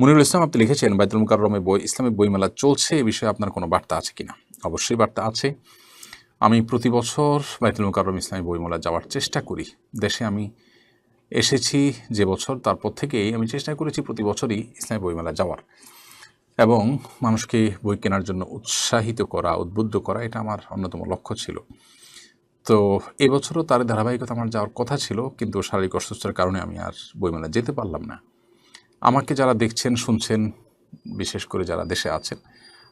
মুনিরুল ইসলাম, আপনি লিখেছেন, বাইতুল মুকাররমে বই ইসলামিক বইমেলা চলছে, এ বিষয়ে আপনার কোনো বার্তা আছে কিনা? অবশ্যই বার্তা আছে। আমি প্রতি বছর বাইতুল মুকাররম ইসলামী বইমেলা যাওয়ার চেষ্টা করি। দেশে আমি এসেছি যে বছর, তারপর থেকেই আমি চেষ্টা করেছি প্রতি বছরই ইসলামী বইমেলা যাওয়ার। এবং মানুষকে বই কেনার জন্য উৎসাহিত করা, উদ্বুদ্ধ করা, এটা আমার অন্যতম লক্ষ্য ছিল। তো এবছরও তার ধারাবাহিকতা আমার যাওয়ার কথা ছিল, কিন্তু শারীরিক অসুস্থতার কারণে আমি আর বইমেলা যেতে পারলাম না। আমাকে যারা দেখছেন, শুনছেন, বিশেষ করে যারা দেশে আছেন,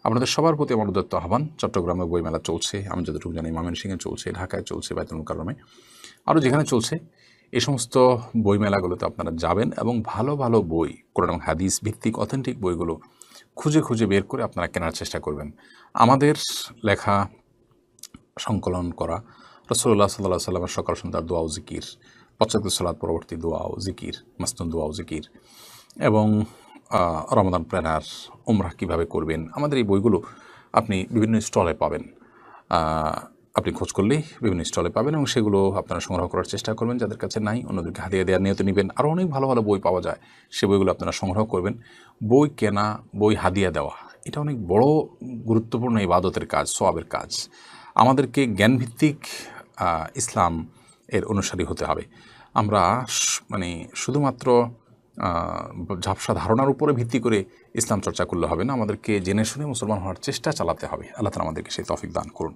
আপনাদের সবার প্রতি আমার উদ্যত্ত আহ্বান। চট্টগ্রামে বইমেলা চলছে, আমি যতটুকু জানি ময়মনসিংহে চলছে, ঢাকায় চলছে বাইতুল মুকাররমে আরও যেখানে চলছে এই সমস্ত বইমেলাগুলোতে আপনারা যাবেন এবং ভালো ভালো বই, কোরআন হাদিস ভিত্তিক অথেন্টিক বইগুলো খুঁজে খুঁজে বের করে আপনারা কেনার চেষ্টা করবেন। আমাদের লেখা সংকলন করা রসুল্লাহ সাল্লাহ সাল্লামের সকাল সন্ধ্যার দোয়াও জিকির, পশ্চাৎ সালাদ পরবর্তী দোয়াও জিকির মাস্তুন দোয়াও জিকির। এবং রমাদান প্ল্যানার উমরাহ কীভাবে করবেন? আমাদের এই বইগুলো আপনি বিভিন্ন স্টলে পাবেন। আপনি খোঁজ করলেই বিভিন্ন স্টলে পাবেন এবং সেগুলো আপনারা সংগ্রহ করার চেষ্টা করবেন। যাদের কাছে নাই, অন্যদেরকে হাতিয়ে দেওয়ার নিয়ত নেবেন। আরও অনেক ভালো ভালো বই পাওয়া যায়, সে বইগুলো আপনারা সংগ্রহ করবেন। বই কেনা, বই হাদিয়া দেওয়া, এটা অনেক বড় গুরুত্বপূর্ণ ইবাদতের কাজ সোয়াবের কাজ। আমাদেরকে জ্ঞানভিত্তিক ইসলাম এর অনুসারী হতে হবে। আমরা মানে শুধুমাত্র ঝাপসা ধারণার উপরে ভিত্তি করে ইসলাম চর্চা করলে হবে না। আমাদেরকে জেনে শুনে মুসলমান হওয়ার চেষ্টা চালাতে হবে। আল্লাহ তালা আমাদেরকে সেই তফিক দান করুন।